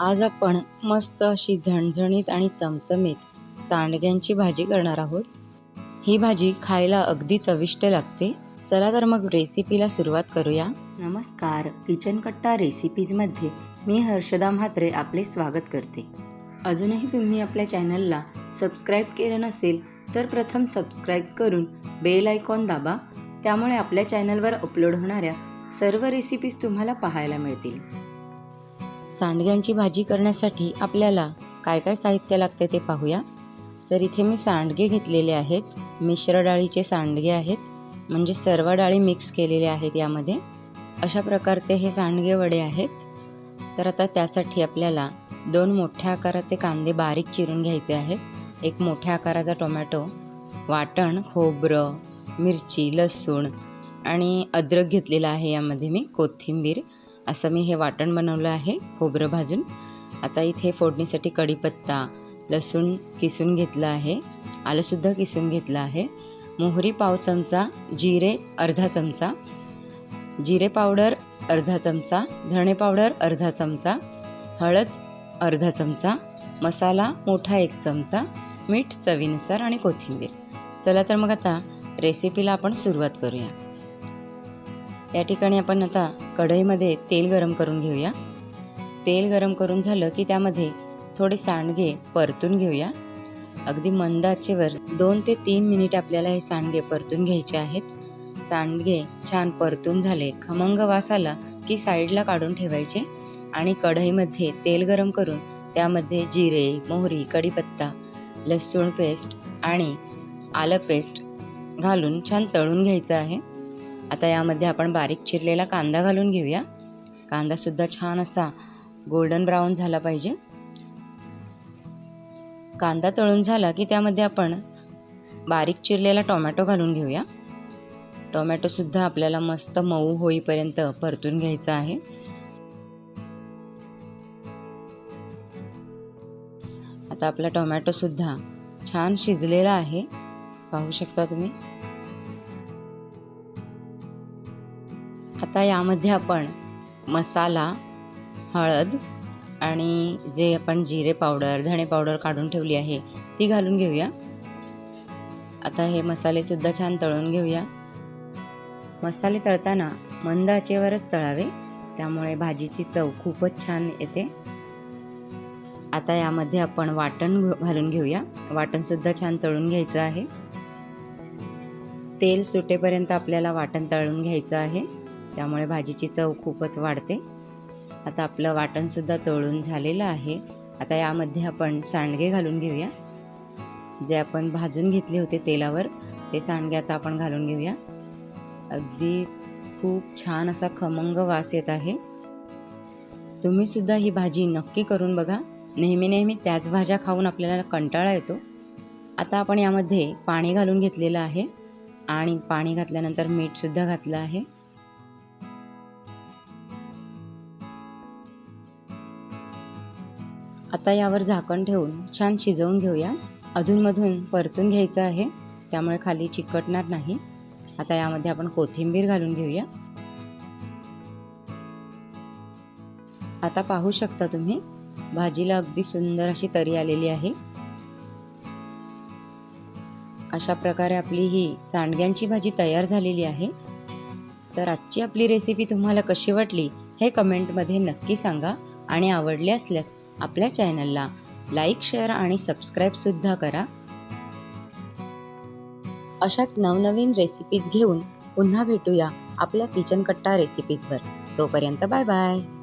आज आपण मस्त अशी झणझणीत आणि चमचमीत सांडग्यांची भाजी करणार आहोत. ही भाजी खायला अगदी चविष्ट लागते. चला तर मग रेसिपीला सुरुवात करूया. नमस्कार. किचन कट्टा रेसिपीजमध्ये मी हर्षदा म्हात्रे आपले स्वागत करते. अजूनही तुम्ही आपल्या चॅनलला सबस्क्राईब केलं नसेल तर प्रथम सबस्क्राईब करून बेल आयकॉन दाबा. त्यामुळे आपल्या चॅनलवर अपलोड होणाऱ्या सर्व रेसिपीज तुम्हाला पाहायला मिळतील. सांडग्यांची भाजी करण्यासाठी आपल्याला काय काय साहित्य लागते ते पाहूया. तर इथे मी सांडगे घेतलेले आहेत. मिश्र डाळीचे सांडगे आहेत. म्हणजे सर्व डाळी मिक्स केलेले आहेत यामध्ये. अशा प्रकारचे हे सांडगे वडे आहेत. तर आता त्यासाठी आपल्याला दोन मोठ्या आकाराचे कांदे बारीक चिरून घ्यायचे आहेत. एक मोठ्या आकाराचा टोमॅटो वाटण खोबरं मिरची लसूण आणि अद्रक घेतलेला आहे यामध्ये मी कोथिंबीर. असं मी हे वाटण बनवलं आहे खोबरं भाजून. आता इथे फोडणीसाठी कढीपत्ता लसूण किसून घेतलं आहे आलंसुद्धा किसून घेतलं आहे. मोहरी पाव चमचा जिरे अर्धा चमचा जिरे पावडर अर्धा चमचा धणे पावडर अर्धा चमचा हळद अर्धा चमचा मसाला मोठा एक चमचा मीठ चवीनुसार आणि कोथिंबीर. चला तर मग आता रेसिपीला आपण सुरुवात करूया. या ठिकाणी आपण आता कढईमध्ये तेल गरम करून घेऊया. तेल गरम करून झालं की त्यामध्ये थोडे सांडगे परतून घेऊया. अगदी मंद आचेवर दोन ते तीन मिनिट आपल्याला हे सांडगे परतून घ्यायचे आहेत. सांडगे छान परतून झाले. खमंग वास आला की साईडला काढून ठेवायचे आणि कढईमध्ये तेल गरम करून त्यामध्ये जिरे मोहरी कढीपत्ता लसूण पेस्ट आणि आलं पेस्ट घालून छान तळून घ्यायचं आहे. आता यामध्ये आपण बारीक चिरलेला कांदा घालून घेऊया. कांदासुद्धा छान असा गोल्डन ब्राऊन झाला पाहिजे. कांदा तळून झाला की त्यामध्ये आपण बारीक चिरलेला टोमॅटो घालून घेऊया. टोमॅटोसुद्धा आपल्याला मस्त मऊ होईपर्यंत परतून घ्यायचा आहे. आता आपला टोमॅटोसुद्धा छान शिजलेला आहे. पाहू शकता तुम्ही? आता यामध्ये आपण मसाला हळद आणि जे आपण जिरे पावडर धणे पावडर काढून ठेवली आहे ती घालून घेऊया. आता हे मसालेसुद्धा छान तळून घेऊया. मसाले तळताना मंद आचेवरच तळावे त्यामुळे भाजीची चव खूपच छान येते. आता यामध्ये आपण वाटण घालून घेऊया. वाटणसुद्धा छान तळून घ्यायचं आहे. तेल सुटेपर्यंत आपल्याला वाटण तळून घ्यायचं आहे. त्यामुळे भाजीची चव खूपच वाढते. आता आपलं वाटणसुद्धा तळून झालेलं आहे. आता यामध्ये आपण सांडगे घालून घेऊया. जे आपण भाजून घेतले होते तेलावर ते सांडगे आता आपण घालून घेऊया. अगदी खूप छान असा खमंग वास येत आहे. तुम्हीसुद्धा ही भाजी नक्की करून बघा. नेहमी नेहमी त्याच भाज्या खाऊन आपल्याला कंटाळा येतो. आता आपण यामध्ये पाणी घालून घेतलेलं आहे. आणि पाणी घातल्यानंतर मीठसुद्धा घातलं आहे. आता यावर झाकण ठेवून छान शिजवून घेऊया. अधूनमधून परतून घ्यायचं आहे त्यामुळे खाली चिकटणार नाही. आता यामध्ये आपण कोथिंबीर घालून घेऊया. आता पाहू शकता तुम्ही भाजीला अगदी सुंदर अशी तरी आलेली आहे. अशा प्रकारे आपली ही सांडग्यांची भाजी तयार झालेली आहे. तर आजची आपली रेसिपी तुम्हाला कशी वाटली हे कमेंटमध्ये नक्की सांगा आणि आवडले असल्यास आपल्या चॅनलला लाईक शेअर आणि सबस्क्राईबसुद्धा करा. अशाच नवनवीन रेसिपीज घेऊन पुन्हा भेटूया आपल्या किचन कट्टा रेसिपीजवर तोपर्यंत बाय बाय.